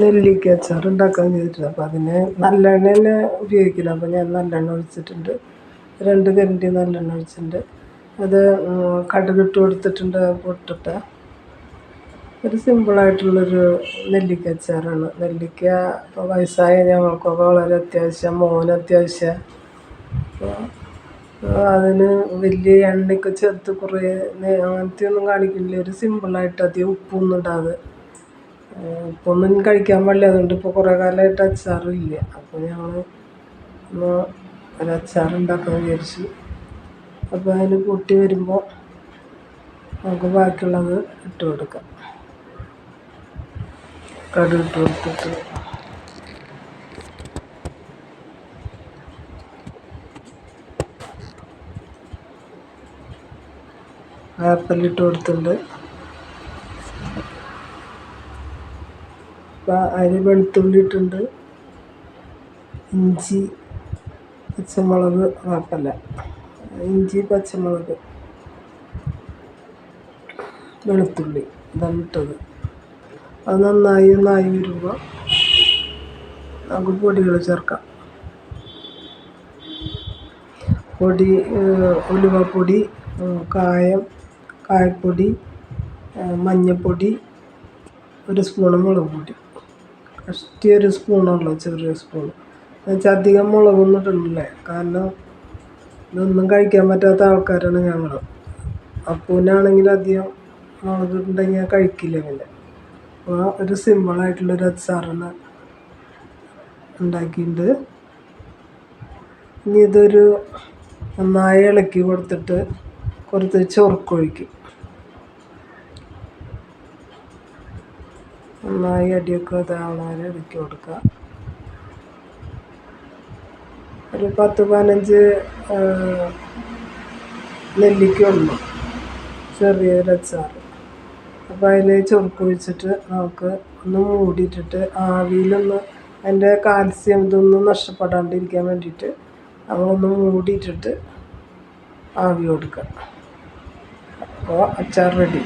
നെല്ലിക്ക അച്ചാർ ഉണ്ടാക്കാൻ ചെയ്തിട്ടുണ്ട്. അപ്പോൾ അതിന് നല്ലെണ്ണ തന്നെ ഉപയോഗിക്കില്ല. അപ്പോൾ ഞാൻ നല്ലെണ്ണ ഒഴിച്ചിട്ടുണ്ട്. രണ്ട് കരണ്ടി നല്ലെണ്ണ ഒഴിച്ചിട്ടുണ്ട്. അത് കടുകിട്ട് കൊടുത്തിട്ടുണ്ട് പൊട്ടിട്ട്. ഒരു സിമ്പിളായിട്ടുള്ളൊരു നെല്ലിക്ക അച്ചാറാണ്. നെല്ലിക്ക ഇപ്പോൾ വയസ്സായ ഞങ്ങൾക്കൊക്കെ വളരെ അത്യാവശ്യം മോന് അത്യാവശ്യം. അപ്പോൾ അതിന് വലിയ എണ്ണയൊക്കെ ചേർത്ത് കുറേ അങ്ങനത്തെ ഒന്നും കാണിക്കില്ല. ഒരു സിമ്പിളായിട്ട് അധികം ഉപ്പൊന്നും ഇടാതെ. ഉപ്പൊന്നും കഴിക്കാൻ പാടില്ല. അതുകൊണ്ട് ഇപ്പോൾ കുറേ കാലമായിട്ട് അച്ചാറില്ല അപ്പോൾ ഞങ്ങൾ ഒന്ന് ഒരു അച്ചാറുണ്ടാക്കാൻ വിചാരിച്ചു. അപ്പോൾ അതിന് പൊട്ടി വരുമ്പോൾ നമുക്ക് ബാക്കിയുള്ളത് ഇട്ട് കൊടുക്കാം. കടു ഇട്ട് കൊടുത്തിട്ട്. ആപ്പിളിട്ട് കൊടുത്തിട്ടുണ്ട്. അപ്പോൾ അതിൽ വെളുത്തുള്ളി ഇട്ടുണ്ട് ഇഞ്ചി പച്ചമുളക് കുഴപ്പമില്ല ഇഞ്ചി പച്ചമുളക് വെളുത്തുള്ളി ഇതാണ് ഇട്ടത്. അത് നന്നായി ഒന്നായി വരുമ്പോൾ നമുക്ക് പൊടികൾ ചേർക്കാം. പൊടി ഉലുവപ്പൊടി കായം കായപ്പൊടി മഞ്ഞൾപ്പൊടി ഒരു സ്പൂണ് മുളക് പൊടി ഒരു സ്പൂണുള്ളൂ ചെറിയ സ്പൂൺ. എന്നുവെച്ചാൽ അധികം മുളകൊന്നും ഇട്ടിട്ടില്ലേ കാരണം ഇതൊന്നും കഴിക്കാൻ പറ്റാത്ത ആൾക്കാരാണ് ഞങ്ങൾ അപ്പൂനാണെങ്കിൽ അധികം മുളക് ഉണ്ടെങ്കിൽ കഴിക്കില്ല പിന്നെ. അപ്പോൾ ഒരു സിമ്പിളായിട്ടുള്ളൊരു അച്ചാറാണ് ഉണ്ടാക്കിയിട്ടുണ്ട്. ഇനി ഇതൊരു നന്നായി ഇളക്കി കൊടുത്തിട്ട് കുറച്ച് ചൊറുക്കൊഴിക്കും. നന്നായി അടിയൊക്കെ ഇതാവണ വരെ ഇളക്കി കൊടുക്കുക. ഒരു പത്ത് പതിനഞ്ച് നെല്ലിക്ക ഉള്ളു. ചെറിയൊരു അച്ചാർ അപ്പോൾ അതിൽ ചൊറുക്ക് വെച്ചിട്ട് നമുക്ക് ഒന്ന് മൂടിയിട്ടിട്ട് ആവിയിലൊന്ന് അതിന്റെ കാൽസ്യം ഇതൊന്നും നഷ്ടപ്പെടാണ്ടിരിക്കാൻ വേണ്ടിയിട്ട് നമ്മളൊന്ന് മൂടിയിട്ടിട്ട് ആവി കൊടുക്കുക. അപ്പോൾ അച്ചാർ റെഡി